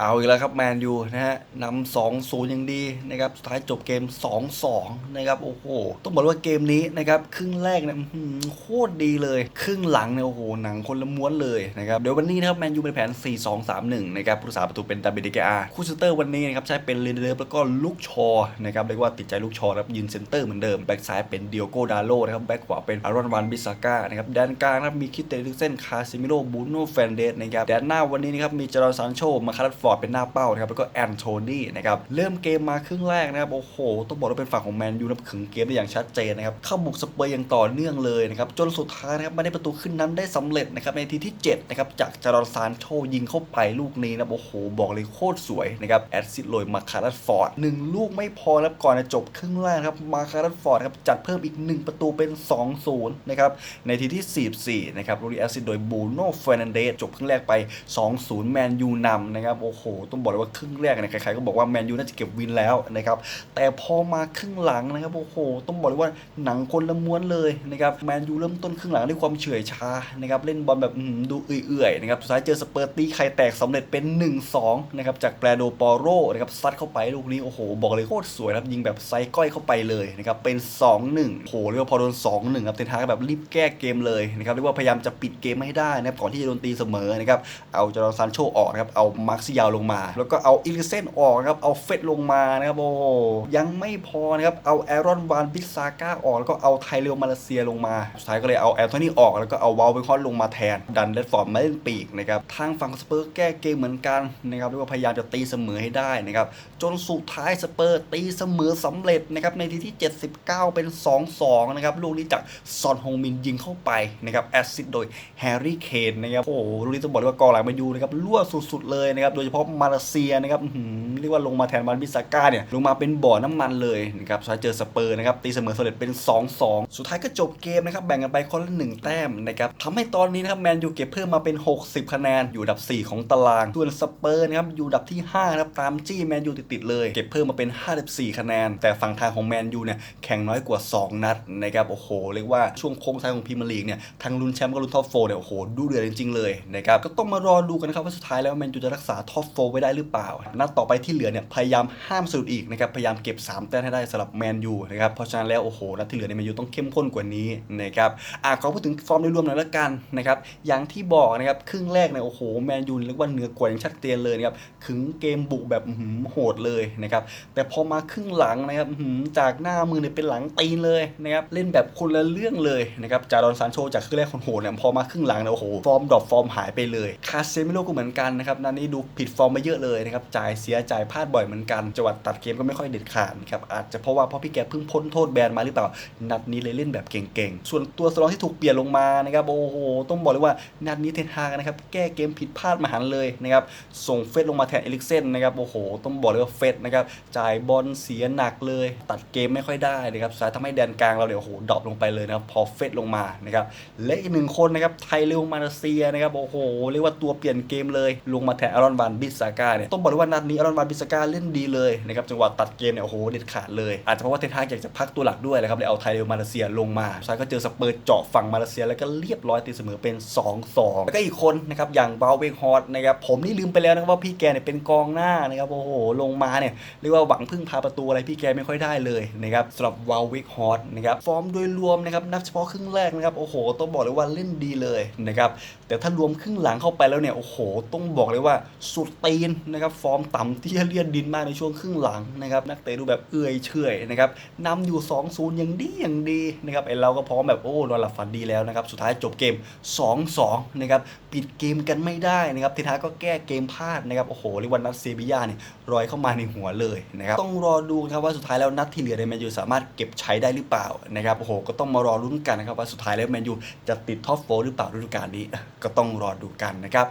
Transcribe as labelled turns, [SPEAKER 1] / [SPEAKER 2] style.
[SPEAKER 1] เอาอีกแล้วครับแมนยูนะฮะนำสองศูนย์อย่างดีนะครับสุดท้ายจบเกม 2-2 นะครับโอ้โห ต้องบอกว่าเกมนี้นะครับครึ่งแรกเนี่ยอื้อหือโคตรดีเลย ครึ่งหลังเนี่ยโอ้โหหนังคนละม้วนเลยนะครับเดี๋ยววันนี้นะครับแมนยูเป็นแผน 4-2-3-1 นะครับผู้รักษาประตูเป็นดับเบิดีกอาคู่เซนเตอร์วันนี้นะครับใช้เป็นเลนเดอร์แล้วก็ลูกชอนะครับเรียกว่าติดใจลูกชอครับยืนเซนเตอร์เหมือนเดิมแบ็กซ้ายเป็นเดียโกดาโลนะครับแบ็กขวาเป็นอารอนวันบิสาก้านะครับแดนกลางนะครับมีคิเตลิกเซนคาซิมิโลบูโนแฟนเดสนะครับแดนหน้าวันนี้นะครับมีจอร์นซานโชมาคาร์ฟอร์ดเป็นหน้าเป้านะครับแล้วก็แอนโทนีนะครับเริ่มเกมมาครึ่งแรกนะครับโอ้โหต้องบอกว่าเป็นฝั่งของแมนยูนะขึงเกมได้อย่างชัดเจนนะครับเข้าบุกสเปอร์อย่างต่อเนื่องเลยนะครับจนสุดท้ายนะครับไม่ได้ประตูขึ้นนั้นได้สำเร็จนะครับในทีที่7นะครับจากจอร์นซานโชยิงเข้าไปลูกนี้นะโอ้โหบอกเลยโคตรสวยนะครับแอดซิดโรยมาคาร์ลฟอร์ดหนึ่งลูกไม่พอแล้วก่อนจะจบครึ่งแรกครับมาคาร์ลฟอร์ดครับจัดเพิ่มอีก 1 ประตูเป็น 2-0นะครับในทีที่ 44นะครับลูกนี้แอดซิดโดยบูโน่เฟรนันเดสจบครึ่งแรกไป 2-0 แมนยูนำนะครับโอ้โห ต้องบอกเลยว่าครึ่งแรกเนี่ยใครๆก็บอกว่าแมนยูน่าจะเก็บวินแล้วนะครับ แต่พอมาครึ่งหลังนะครับโอ้โห ต้องบอกเลยว่าหนังคนละม้วนเลยนะครับแมนยูเริ่มต้นครึ่งหลังด้วยความเฉื่อยชานะครับเล่นบอลแบบอื้อหือดูเอื่อยๆนะครับสุดท้ายเจอสเปอร์ตี้ไข่แตกสำเร็จเป็น 1-2นะครับจากแปรโดปอโรนะครับซัดเข้าไปลูกนี้โอ้โห บอกเลยโคตรสวยครับยิงแบบไซก้อยเข้าไปเลยนะครับเป็น 2-1โหเรียกว่าพอโดน 2-1ครับเทนฮากแบบรีบแก้เกมเลยนะครับเรียกว่าพยายามจะปิดเกมให้ได้นะครับก่อนที่จะโดนตีเสมอนะครับเอาจอร์นซานโชออกนะครับเอามาร์คซิยาวลงมา แล้วก็เอาอิลิเซนออกนะครับเอาเฟดลงมานะครับโอ้ยังไม่พอนะครับเอาแอรอนวานบิสซาก้าออกแล้วก็เอาไทเรลมาเลเซียลงมาสุดท้ายก็เลยเอาแอนโทนีออกแล้วก็เอาวาลเบคอนลงมาแทนดันเดดฟอร์ดมาเล่นปีกนะครับทางฝั่งสเปอร์แก้เกมเหมือนกันนะครับเรียว่าพยายามจะตีเสมอให้ได้นะครับจนสุดท้ายสเปอร์ตีเสมอสำเร็จนะครับในทีที่ 79 เป็น 2-2 นะครับลูกนี้จากซอนฮงมินยิงเข้าไปนะครับแอสซิดโดยแฮร์รี่เคนนะครับโอ้โหลูกนี้ต้องบอกว่ากองหลังมายูนะครับรั่วสุดๆเลยนะครับโดยเฉพาะมาเลเซียนะครับเรียกว่าลงมาแทนมันบิสาก้าเนี่ยลงมาเป็นบ่อน้ำมันเลยนะครับสุดท้ายเจอสเปอร์นะครับตีเสมอสำเร็จเป็น 2-2 สุดท้ายก็จบเกมนะครับแบ่งกันไปคนละหนึ่งแต้มนะครับทำให้ตอนนี้นะครับแมนยูเก็บเพิ่มมาเป็น 60 คะแนนอยู่อันดับ 4 ของตารางส่วนสเปอร์นะครับอยู่ดับที่5นะครับตามจี้แมนยูติดๆเลยเก็บเพิ่มมาเป็น 54 คะแนน แต่ฝั่งทางของแมนยูเนี่ยแข่งน้อยกว่า 2 นัดนะครับโอ้โหเรียกว่าช่วงโค้งท้ายของพรีเมียร์ลีกเนี่ยทั้งลุ้นแชมป์ก็ลุ้นท็อปโฟเนี่ยโอ้โหดูเดือดจริงๆเลยนะครับก็ต้องมารอดูกันนะครับว่าสุดท้ายแล้วแมนยูจะรักษาท็อปโฟร์ไว้ได้หรือเปล่า นัดต่อไปที่เหลือเนี่ยพยายามห้ามสะดุดอีกนะครับ พยายามเก็บ 3 แต้มให้ได้สำหรับแมนยูนะครับ เพราะฉะนั้นแล้วโอ้โห นัดที่เหลือในแมนยูต้องเข้มข้นกว่านี้นะครับอะขอพูดถึงฟอร์มโดยรวมหน่อยละกันนะครับ อย่างที่บอกนะครับครึ่งแรกเนี่ยโอ้โหแมนยูเรียกว่าเหนือกว่าอย่างชัดเจนเลยนะครับขึงเกมบุกแบบหือโหดเลยนะครับ แต่พอมาครึ่งหลังนะครับหือจากหน้ามือเนี่ยเป็นหลังตีนเลยนะครับ เล่นแบบคนละเรื่องเลยนะครับ จารอนซานโชจากครึ่งแรกคนโหดเนี่ยพอมาครึ่งหลังเนี่ยโอ้โหฟอร์มดรอปฟอร์มหายไปเลย คาเซมิโลก็เหมือนกันนะครับนัดนี้ดูผิดฟอร์มไปเยอะเลยนะครับจ่ายเสียจ่ายพลาดบ่อยเหมือนกันจังหวะตัดเกมก็ไม่ค่อยเด็ดขาดนะครับอาจจะเพราะว่าเพราะพี่แกเพิ่งพ้นโทษแบนมาหรือเปล่า นัดนี้เลยเล่นแบบเก่งๆ ส่วนตัวสลองที่ถูกเปลี่ยนลงมานะครับโอ้โหต้องบอกเลยว่านัดนี้เทนฮากนะครับแก้เกมผิดพลาดมาหันเลยนะครับส่งเฟสลงมาแทนเอลิกเซนนะครับโอ้โหต้องบอกเลยว่าเฟสนะครับจ่ายบอลเสียหนักเลย ตัดเกมไม่ค่อยได้นะครับสุดท้ายทำให้แดนกลางเราเนี่ยโอ้โหดรอปลงไปเลยนะครับพอเฟสลงมานะครับและอีกหนึ่งคนนะครับไทยเรลมาเลเซียนะครับโอ้โหเรียกว่าตัวเปลี่ยนเกมเลยลงมาแทนอารอนวานบิสาก้าเนี่ยต้องบอกเลยว่านัดนี้อารอนวานบิสาก้าเล่นดีเลยนะครับจังหวะตัดเกมเนี่ยโอ้โหเด็ดขาดเลยอาจจะเพราะว่าเทนฮากอยากจะพักตัวหลักด้วยนะครับเลยเอาไทยเรลมาเลเซียลงมาสุดท้ายก็เจอสเปอร์เจาะฝั่งมาเลเซียแล้วก็เรียบร้อยตีเสมอเป็น 2-2 แล้วก็อีกคนนะครับอย่างบาเวงฮอตนะครับผมนี่ลืมไปแล้วนะครับว่าพี่แกเนี่ยเป็นกองหน้านะครับโอ้โหลงมาเนี่ยเรียกว่าหวังพึ่งพาประตูอะไรพี่แกไม่ค่อยได้เลยนะครับสำหรับวาลวิกฮอตนะครับฟอร์มโดยรวมนะครับนับเฉพาะครึ่งแรกนะครับโอ้โหต้องบอกเลยว่าเล่นดีเลยนะครับแต่ถ้ารวมครึ่งหลังเข้าไปแล้วเนี่ยโอ้โหต้องบอกเลยว่าสุดตีนนะครับฟอร์มต่ำที่เลียนดินมากในช่วงครึ่งหลังนะครับนักเตะดูแบบเอื่อยเฉอยนะครับนำอยู่2-0อย่างดีอย่างดีนะครับไอเราก็พร้อมแบบโอ้นอนหลับฝันดีแล้วนะครับสุดท้ายจบเกม 2-2นะครับปิดเกมกันไม่ได้นะครับทีท้ายก็แก้เกมพลาดนะครับโอ้โหเรียกว่านัดเซบียาเนี่ยรอยเข้ามาในหัวเลยนะครับต้องรอดูนะครับว่าสุดท้ายแล้วนัดที่เหลือในแมนยูสามารถเก็บใช้ได้หรือเปล่านะครับโอ้โหก็ต้องมารอลุ้นกันนะครับว่าสุดท้ายแล้วแมนยูจะติดท็อปโฟร์หรือเปล่าฤดูกาลนี้ก็ต้องรอดูกันนะครับ